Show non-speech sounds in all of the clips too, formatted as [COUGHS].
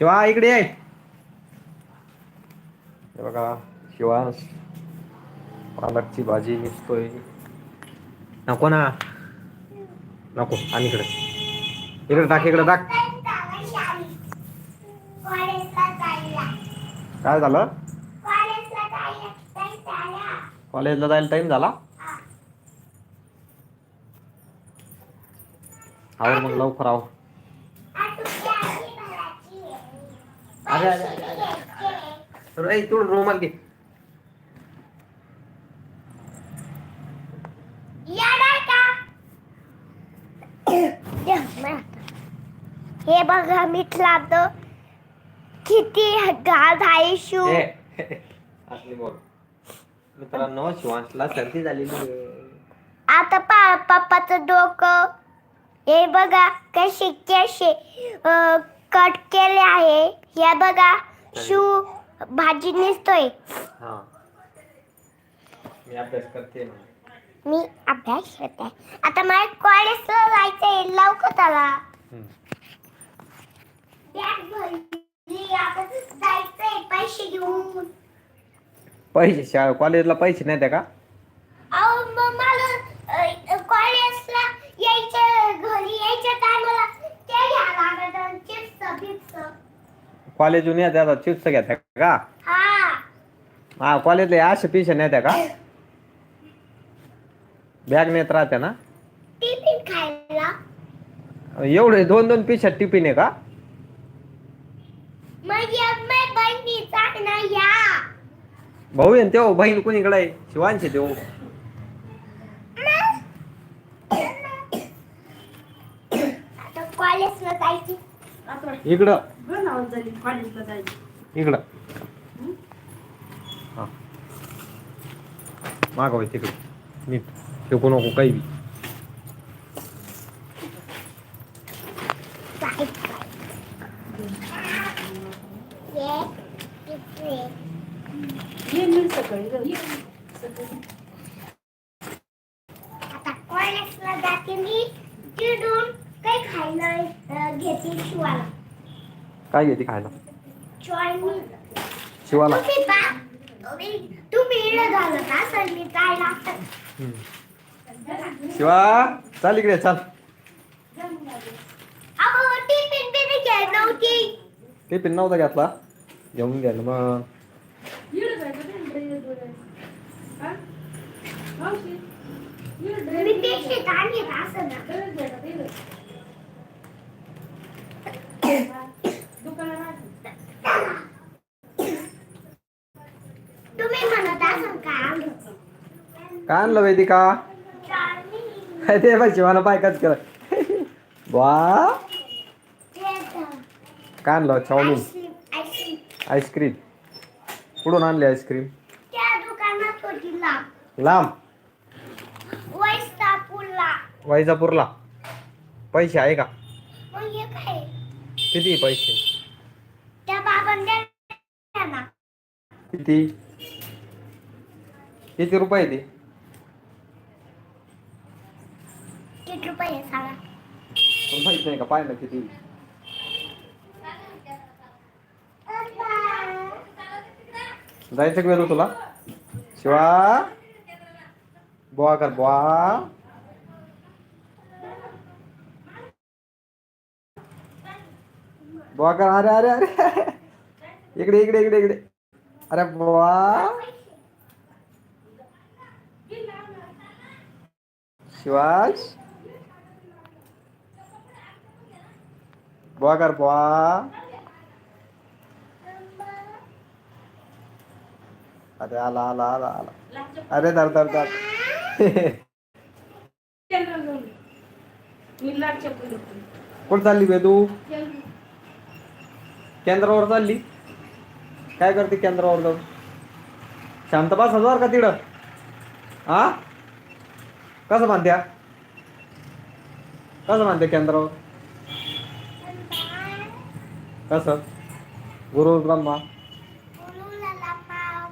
शिवा इकडे ये. हे बघा शिवांश पालकची भाजी निघतोय नको ना. नको आणि इकडे. इकडे टाक इकडे टाक. काय झालं? कॉलेजला जायला टाइम झाला? आवर मग लवकर आव अरे अरे अरे तू रुमाल घे हे बघा मिठला तर किती गाज आहे शू। असली बोल। मित्रांनो शिवांशला सर्दी झालेली आता पा पप्पाचं डोकं हे बघा कसे कसे? कट केले आहे. हे बघा शू भाजी निसतोय. हा. मी अभ्यास करते ना. मी अभ्यास करते. आता मला कॉलेजला जायचंय लवकर हम्म. बॅग भरली आता जायचंय पैसे घेऊन. पैसे? शाळा कॉलेजला पैसे नाही त्या का? अहो मग मला कॉलेजला यायच्या घरी यायच्या टायमाला कॉलेजून येत्या आता चिप्स घेत्या का? हा. कॉलेजला असे पिशे नेत्या का? बॅग नेत राहत्या ना? एवढे दोन दोन पिशा टिफिन आहे का भाऊ तेव्हा बहीण कोणीकडे शिवांशी देऊ आता कॉलेजला जायची इकडं. इकडं. हा. मागव तिकडे. नीट. फेकू नको काही बी ये मी सकाळी जाऊ. ये. सकाळी. आता कॉलेजला जाते मी तिथून काही खायला अ, घेते शिवाला काय घेते खायला? शिवाला. शिवा चाल इकडे चाल. टिफिन नव्हती. घेतला. घेऊन घ्या ना मग. हा? मी [COUGHS] काय आणलं वेदिका? ते बाई शिवानं बायकाच केलं. वा. काय आणलं? चाऊमिन आईस्क्रीम कुठून आणली आईस्क्रीम? लांब. वैजापूरला. पैसे आहे का? किती पैसे? किती? किती रुपये ते माहीत नाही का पाहिलं किती? जायचं वेळू तुला? शिवा. बुवा कर बुवा. बुवा कर अरे अरे अरे. इकडे इकडे इकडे इकडे अरे बुवा शिवाज बुवा कर बुवा अरे आला आला आला आला. अरे धर धर धर. [LAUGHS] कुठं चालली बे तू केंद्र. केंद्रावर चालली काय करते केंद्रावर जाऊन? शांत बस हजार का तिकडं? हा कसं मानत्या कसं मानते केंद्रावर? कसं? गुरु ब्रह्मा. गुरुला लपाव,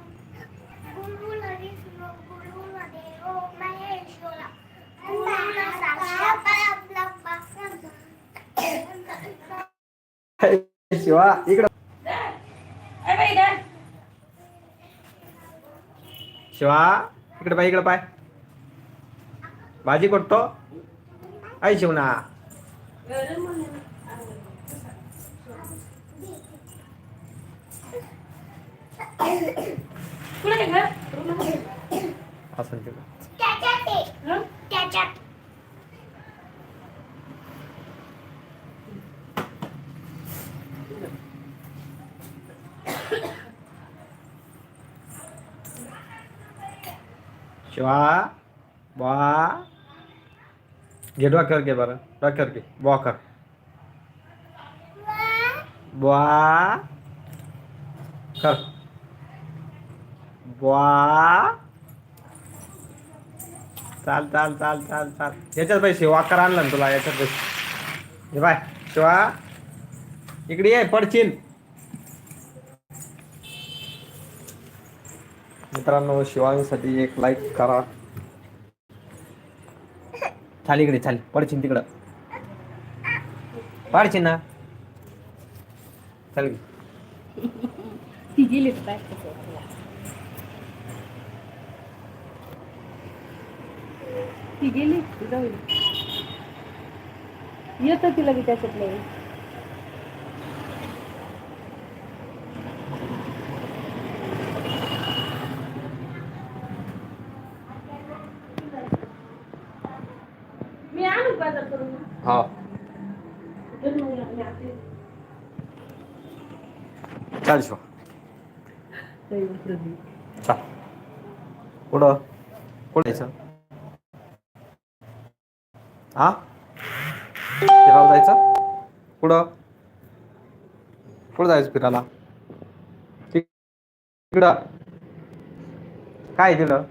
शिवा इकडे पाय इकडे पाय. भाजी करतो आई शिवना. असं तिकडं त्याच्यात ते हं? त्याच्यात शिवा बा घे डोक्यावर घे बरं. डोक्यावर घे. बॉ कर बुवा कर. बुवा चाल चाल चाल चाल चाल. याच्यात पाहिजे वाकर आणलं ना तुला याच्यात पैसे. हे बाय. शिवा. इकडे ये पडशील. मित्रांनो शिवांसाठी एक लाईक करा. चाल इकडे चाल. पडशील तिकडं. पडशील ना. चाल ती गेली ती गेली जाऊ येतं तिला की नाही मी आणू बाजार करून हा तर मग मी आणते. नाही. चाल. कुठं? कुठं जायचं? हा? फिरायला जायचं? कुठं? कुठं जायचं फिरायला? तिकडं. काय तिकडं?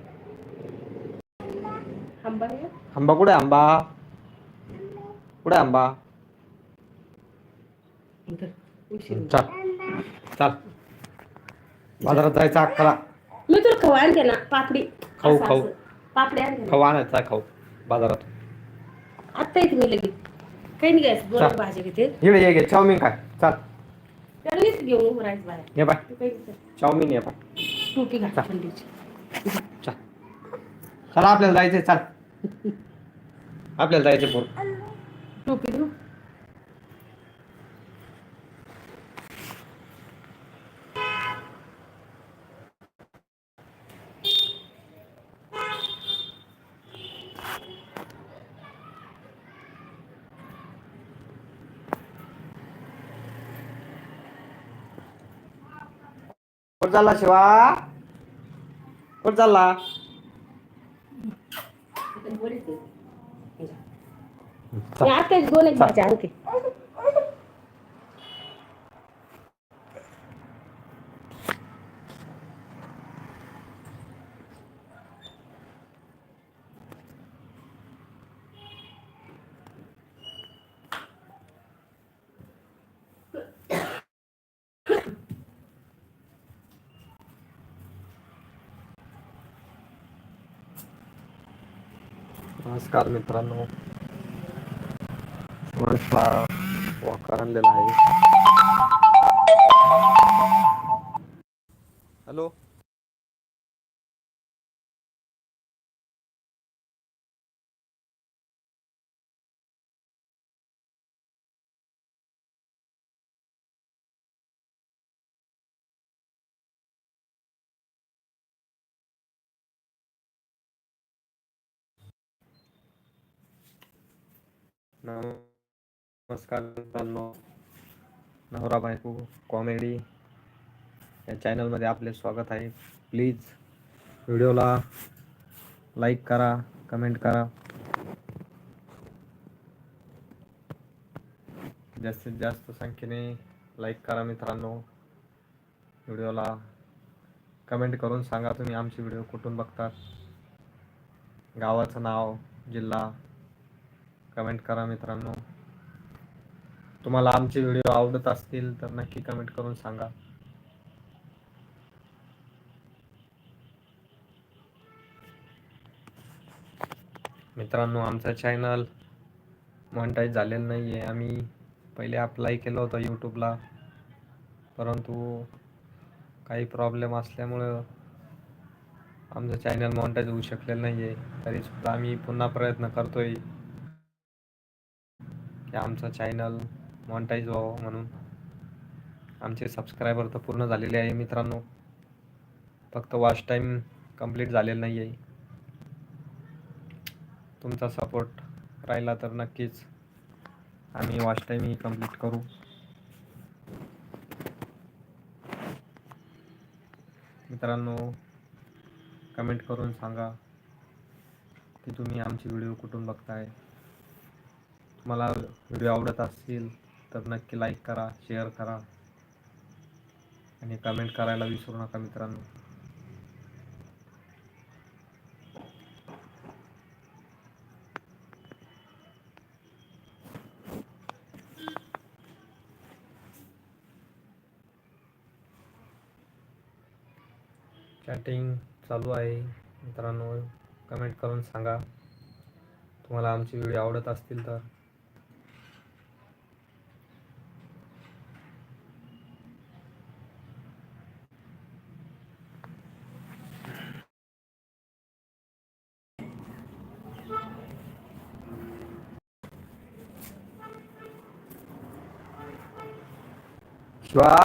आंबा कुठे आंबा? कुठे आंबा. चाल. चाल. बाजारात जायचं अक्काला मी तुला खाऊ आणते ना पापडी. खाऊ, असं- खाऊ. असं. पापडी आणते ना. खाऊ आणायचा खाऊ बाजारात. आत्ता येते मी लगेच. काही नाही घ्यायचं दोन चाल. भाज्या घेते. इकडे ये घे चाऊमिन काय चाल. त्यांनीच घेऊन उभं राहायचं बाहेर. ये बाय. तू काही नाही. चाऊमिन ये बाय. टोपी घाल चाल. थंडीची. चल. चला आपल्याला जायचंय चाल. आपल्याला जायचं पोर. टोपी घेऊ कुठं चालला शिवा? कुठं चालला? इथं आता दोन एक भाज्या आणते नमस्कार मित्रांनो. शिवांशला वॉकर आणलेला आहे. नमस्कार मित्रांनो. नवरा बायको कॉमेडी या चॅनलमध्ये आपले स्वागत आहे. प्लीज व्हिडिओला लाईक करा कमेंट करा. जास्तीत जास्त संख्येने लाईक करा मित्रांनो. व्हिडिओला कमेंट करून सांगा तुम्ही आमचे व्हिडिओ कुठून बघतात. गावाचं नाव जिल्हा. कमेंट करा मित्रांनो. तुम्हाला आमचे व्हिडिओ आवडत असतील तर नक्की कमेंट करून सांगा. मित्रांनो आमचा चॅनल मॉनिटाईज झालेलं नाही आहे आम्ही पहिले अप्लाय केलं होतं यूट्यूबला परंतु काही प्रॉब्लेम असल्यामुळं आमचं चॅनल मॉनिटाईज होऊ शकलेलं नाही आहे तरीसुद्धा आम्ही पुन्हा प्रयत्न करतोय. आमचं चॅनल मॉनिटाईज व्हावं म्हणून. आमचे सबस्क्रायबर तर पूर्ण झालेले आहे मित्रांनो. फक्त वॉच टाईम कंप्लीट झालेलं नाही आहे तुमचा सपोर्ट राहिला तर नक्कीच आम्ही वॉच टाईमही कंप्लीट करू. मित्रांनो कमेंट करून सांगा की तुम्ही आमचे व्हिडिओ कुठून बघताय? तुम्हाला व्हिडिओ आवडत असतील तर नक्की लाईक करा शेअर करा. आणि कमेंट करायला विसरू नका मित्रांनो. चॅटिंग चालू आहे. मित्रांनो कमेंट करून सांगा. तुम्हाला आमचे व्हिडिओ आवडत असतील तर. शिवा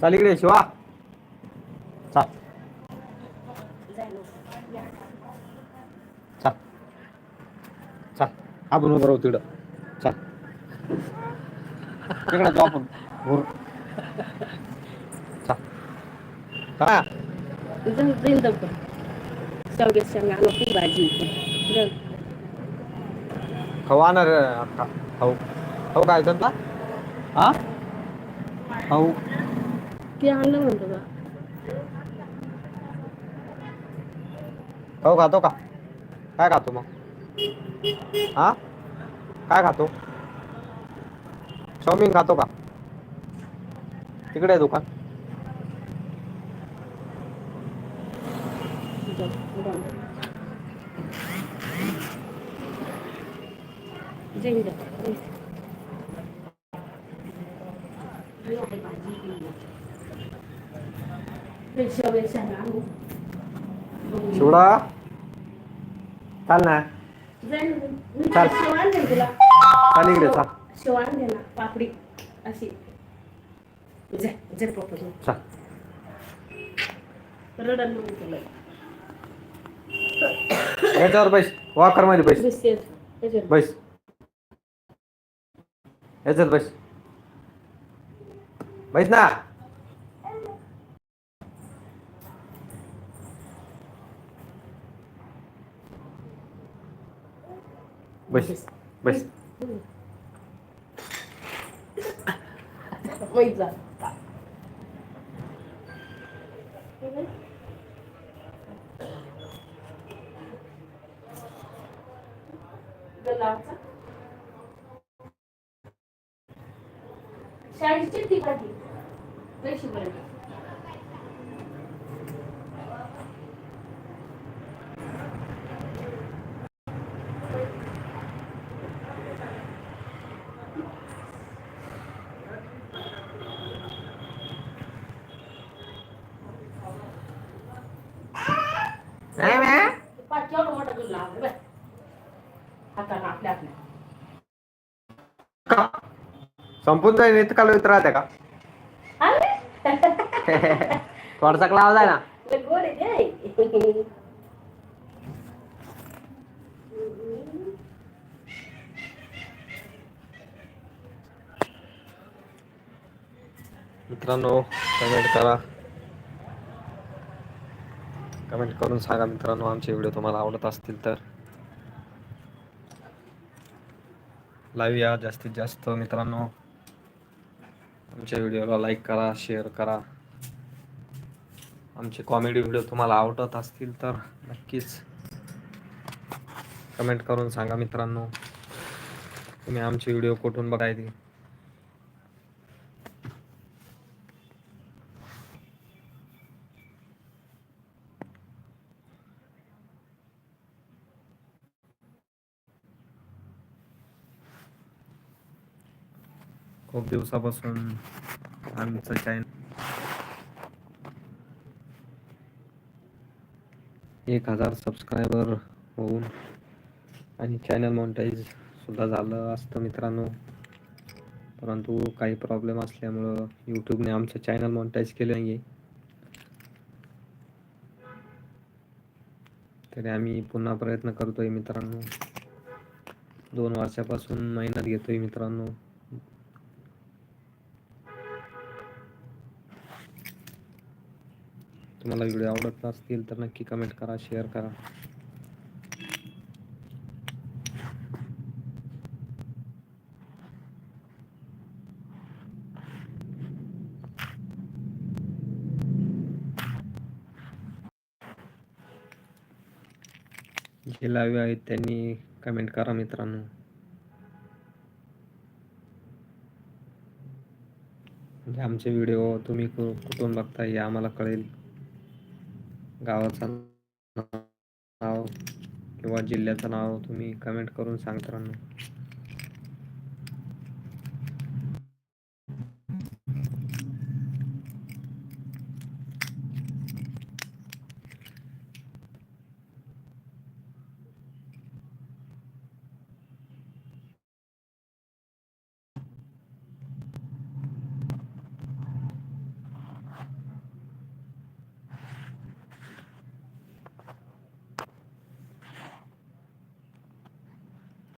चाल इकडे शिवा चाल चाल चाल आपण उभं राहू तिकडं चाल तिकडं जाऊ आपण. भोर. काय जाऊ जाईन लवकर शेवग्याच्या शेंगा नको भाजी जाऊ. खाऊ आणा रे अक्का खाऊ. खाऊ काय त्यांचा हा? खाऊ. ते आणलं म्हणतो का खाऊ खातो का? काय खातो मग? हा? काय खातो? चाऊमिन खातो का तिकडे आहे दुकान जाऊ, जाऊ. जाईन जाऊ. ते शेवग्याच्या शेंगा आणू. शिवडा चाल ना जाईन मी चाल. शेव आणते तुला चाल इकडे चाल शेव आणते ना पापडी. अशी. जा जा पप्पा चाल रडन म्हणून तुला. याच्यावर बैस वॉकरमध्ये बैस बैस. याच्यात बैस. बैस ना. बैस. बैस. माहीत जा शाळेची ठिकाणी पैसे भरायचे संपून जाईल इतका वेळ राहते का? थोडासा क्लाव जाय ना. मित्रांनो कमेंट करा. कमेंट करून सांगा मित्रांनो आमचे व्हिडिओ तुम्हाला आवडत असतील तर. लाईव्ह या जास्तीत जास्त मित्रांनो. आमच्या व्हिडिओला लाईक करा शेअर करा. आमचे कॉमेडी व्हिडिओ तुम्हाला आवडत असतील तर नक्कीच कमेंट करून सांगा मित्रांनो. तुम्ही आमचे व्हिडिओ कुठून बघायचे? खूप दिवसापासून आमचं चॅनल एक हजार सबस्क्रायबर होऊन आणि चॅनल मॉनिटाईज सुद्धा झालं असतं मित्रांनो. परंतु काही प्रॉब्लेम असल्यामुळं यूट्यूबने आमचं चॅनल मॉनिटाईज केलं नाही आहे तरी आम्ही पुन्हा प्रयत्न करतोय मित्रांनो. दोन वर्षापासून मेहनत घेतोय मित्रांनो. तुम्हाला व्हिडिओ आवडत असतील तर नक्की कमेंट करा शेअर करा. जे लाईव्ह आहेत त्यांनी कमेंट करा मित्रांनो. म्हणजे आमचे व्हिडिओ तुम्ही कुठून बघताय हे आम्हाला कळेल. गावाचं नाव किंवा जिल्ह्याचं नाव तुम्ही कमेंट करून सांगता